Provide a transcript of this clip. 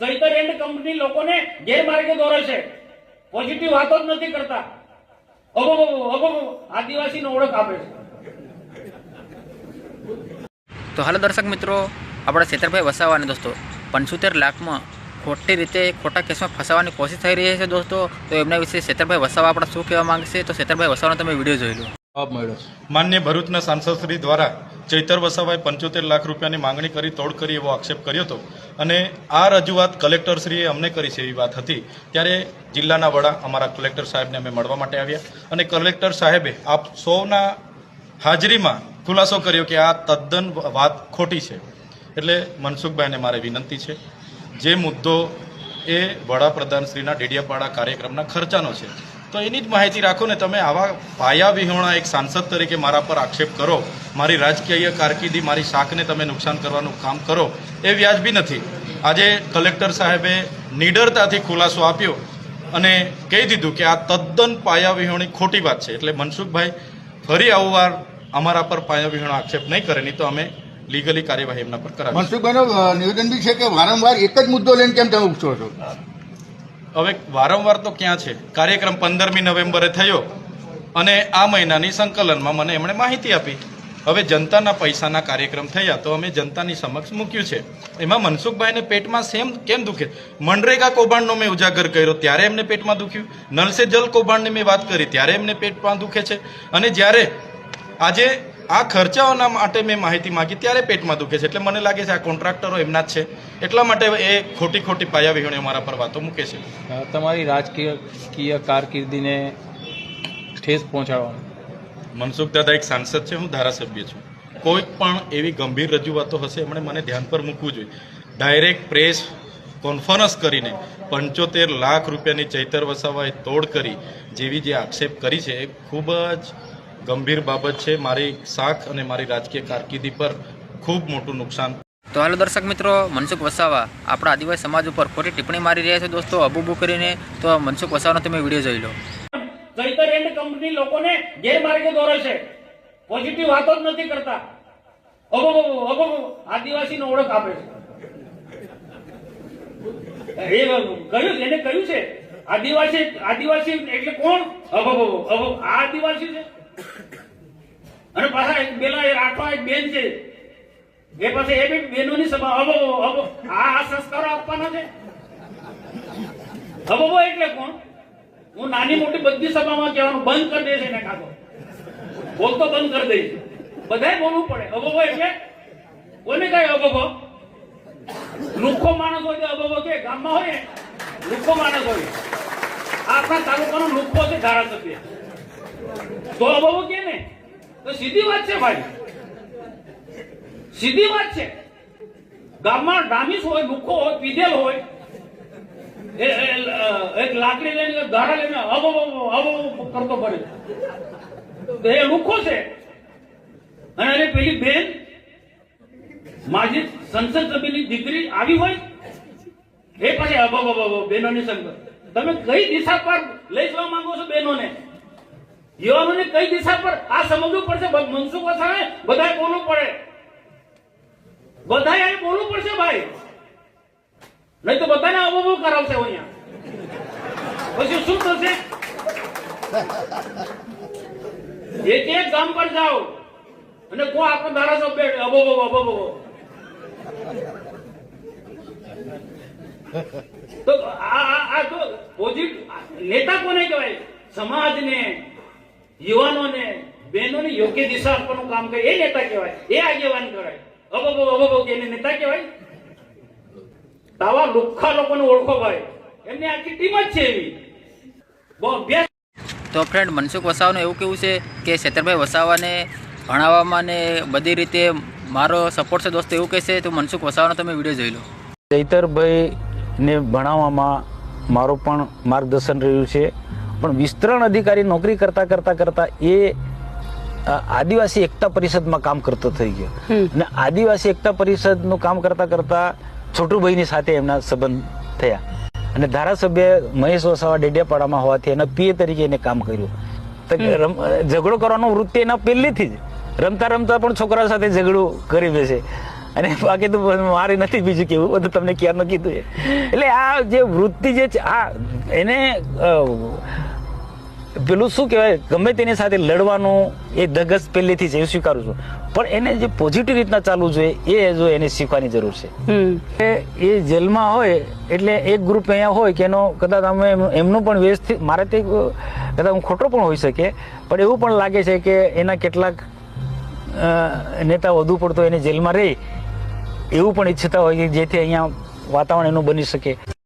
Chaitar and company લોકોને ગેરમાર્ગે દોરે છે. પોઝિટિવ વાતો જ નથી કરતા. અબો અબો ઓળખ આપે છે. તો હાલો દર્શક મિત્રો, આપણા છેતરભાઈ વસાવાને દોસ્તો, પંચોતેર લાખમાં ખોટી રીતે ખોટા કેસમાં ફસાવાની કોશિશ થઈ રહી છે દોસ્તો, તો એમના વિશે શેતરભાઈ વસાવા આપણા શું કહેવા માંગશે? તો છેતરભાઈ વસાવાનો તમે વીડિયો જોઈ લો. માન્ય ભરૂચના સાંસદશ્રી દ્વારા ચૈતર વસાવાએ પંચોતેર લાખ રૂપિયાની માંગણી કરી, તોડ કરી એવો આક્ષેપ કર્યો હતો. અને આ રજૂઆત કલેક્ટરશ્રીએ અમને કરી છે એવી વાત હતી. ત્યારે જિલ્લાના વડા અમારા કલેક્ટર સાહેબને અમે મળવા માટે આવ્યા. અને કલેક્ટર સાહેબે આપ સૌના હાજરીમાં ખુલાસો કર્યો કે આ તદ્દન વાત ખોટી છે. એટલે મનસુખભાઈને મારે વિનંતી છે, જે મુદ્દો એ વડાપ્રધાનશ્રીના ડેડિયાપાડા કાર્યક્રમના ખર્ચાનો છે તો એની જ માહિતી રાખો ને તમે આવા પાયા વિહોણા એક સાંસદ તરીકે મારા પર આક્ષેપ કરો, મારી રાજકીય કારકિર્દી, મારી શાકને તમે નુકસાન કરવાનું કામ કરો, એ વ્યાજબી નથી. આજે કલેક્ટર સાહેબે નિડરતાથી ખુલાસો આપ્યો અને કહી દીધું કે આ તદ્દન પાયા વિહોણી ખોટી વાત છે. એટલે મનસુખભાઈ, ફરી આવું વાર અમારા પર પાયા વિહોણો આક્ષેપ નહીં કરે, નહીં તો અમે લીગલી કાર્યવાહી એમના પર કરાવી મનસુખભાઈનો નિવેદન બી છે કે વારંવાર એક જ મુદ્દો લઈને કેમ તમે ઉપસો છો? હવે વારંવાર તો ક્યાં છે? કાર્યક્રમ પંદરમી નવેમ્બરે થયો અને આ મહિનાની સંકલનમાં મને એમણે માહિતી આપી. હવે જનતાના પૈસાના કાર્યક્રમ થયા તો અમે જનતાની સમક્ષ મૂક્યું છે. એમાં મનસુખભાઈને પેટમાં સેમ કેમ દુખે? મનરેગા કૌભાંડનો મેં ઉજાગર કર્યો, ત્યારે એમને પેટમાં દુખ્યું. નલસે જલ કૌભાંડની મેં વાત કરી, ત્યારે એમને પેટમાં દુખે છે. અને જ્યારે આજે આ ખર્ચાઓના માટે મેં માહિતી માંગી ત્યારે પેટમાં દુખે છે. એટલે મને લાગે છે આ કોન્ટ્રાક્ટરો એમના જ છે. એટલા માટે એ ખોટી ખોટી પાયા વિહોણી અમારા પર વાતો મૂકે છે. તમારી રાજકીય કારકિર્દીને ઠેસ પહોંચાડવાનું. મનસુખ દાદા એક સાંસદ છે હું ધારાસભ્ય છું. કોઈ પણ એવી ગંભીર રજૂઆતો હશે એમણે મને ધ્યાન પર મૂકવું જોઈએ. ડાયરેક્ટ પ્રેસ કોન્ફરન્સ કરીને પંચોતેર લાખ રૂપિયાની ચૈતર વસાવાએ તોડ કરી જેવી જે આક્ષેપ કરી છે એ ખૂબ જ ગંભીર બાબત છે. મારી શાખ અને મારી રાજકીય કારકિર્દી પર ખૂબ મોટું નુકસાન. તો હાલો દર્શક મિત્રો મનસુખ વસાવા આપણા આદિવાસી સમાજ ઉપર ખોટી ટિપ્પણી મારી રહ્યા છે. દોસ્તો અબુબુ કરીને તો મનસુખ વસાવાનો તમે વીડિયો જોઈ લો. ચૈતર એન્ડ કંપની લોકોને ગેરમાર્ગે દોરે છે. પોઝિટિવ વાતો જ નથી કરતા. અબો અબો આદિવાસીનો ઓળખ આપે છે. એ કહ્યું એને કહ્યું છે? આદિવાસી આદિવાસી એટલે કોણ? અબો અબો આ આદિવાસી છે? અને પાછા એક બેલા એ રાઠવા એક બેન છે. એ પાસે એ બી બેનોની સભા. અબો અબો આ સંસ્કારો આપવાના છે? અબો એટલે કોણ? હું નાની મોટી બધી સભામાં કહેવાનું બંધ કરી દઈશ એને કાતો બોલતો બંધ કરી દઈશ. બધાય બોલવું પડે. અબોબો એટલે? કોને કઈ અબોબો લુખો માણસ હોય તો અબોબો કે? ગામમાં હોય લુખો માણસ હોય. આપણા તાલુકાનો લુખો છે ધારાસભ્ય. તો અબોબો કે ને? તો સીધી વાત છે ભાઈ. સીધી વાત છે. ગામમાં ડામીસ હોય, ભૂખો હોય, પીધેલ હોય એક લાકડી લઈને ધારા લઈને અબો અબો કરતો ફરે. તો એ લુખો છે. અને અરે પેલી બેન, માજી સંસદ સભ્યની દીકરી આવી હોય, એ પછી અબો અબો બેનોની સંગત. તમે કઈ દિશા પર લઈ જવા માંગો છો બેનોને? યુવાનોને કઈ દિશા પર આ સમજવું પડશે? મનસુખ વસાવે, બધાએ બોલવું પડે. અહીં બોલવું પડશે ભાઈ. નહીં તો બધાને અબો કરાવશે અહીંયા. પછી શું થશે? એક એક ગામ પર જાઓ અને કો આપણો ધારાસભ્ય અબો અબો અબો અબો તો આ આ આ તો પોઝિટિવ નેતા કોને કહેવાય સમાજને યુવાનોને બહેનોને યોગ્ય દિશા આપવાનું કામ કરે એ નેતા કહેવાય એ આગેવાન કહેવાય. અબબો અબો અબો અબો કે નેતા કહેવાય. તાવા લુખ્ખા લોકોને ઓળખો ભાઈ. એમની આખી ટીમ જ છે એવી. તો ફ્રેન્ડ મનસુખ વસાવાનું એવું કેવું છે કે શેતરભાઈ વસાવાને ભણાવવામાં ને બધી રીતે મારો સપોર્ટ છે દોસ્તો એવું કહેશે તો મનસુખ વસાવાનો તમે વીડિયો જોઈ લો. ચૈતરભાઈને ભણાવવામાં મારું પણ માર્ગદર્શન રહ્યું છે. પણ વિસ્તરણ અધિકારી નોકરી કરતાં કરતાં કરતાં એ આદિવાસી એકતા પરિષદમાં કામ કરતો થઈ ગયો. અને આદિવાસી એકતા પરિષદનું કામ કરતા કરતા છોટુભાઈની સાથે એમના સંબંધ થયા. અને ધારાસભ્ય મહેશ વસાવા ડેડિયાપાડામાં હોવાથી એના પીએ તરીકે એને કામ કર્યું. તો ઝઘડો કરવાનો વૃત્તિ એના પહેલેથી જ. રમતા રમતા પણ છોકરા સાથે ઝઘડો કરી બેસે. અને બાકી તો મારે નથી બીજું કેવું. બધું તમને ક્યારનું કીધું એટલે આ જે વૃત્તિ જે છે આ એને પેલું શું કહેવાય? ગમે તેની સાથે લડવાનું એ ધગસ પહેલેથી છે એ સ્વીકારું છું. પણ એને જે પોઝિટિવ રીતના ચાલવું જોઈએ એ જો એને શીખવાની જરૂર છે. એ એ જેલમાં હોય એટલે એક ગ્રુપ અહીંયા હોય કે એનો કદાચ અમે એમ- એમનું પણ વ્યવસ્થિત મારે તે કદાચ હું ખોટો પણ હોઈ શકે પણ એવું પણ લાગે છે કે એના કેટલાક નેતા વધુ પડતો એને જેલમાં રહે એવું પણ ઈચ્છતા હોય કે જેથી અહીંયા વાતાવરણ એનું બની શકે.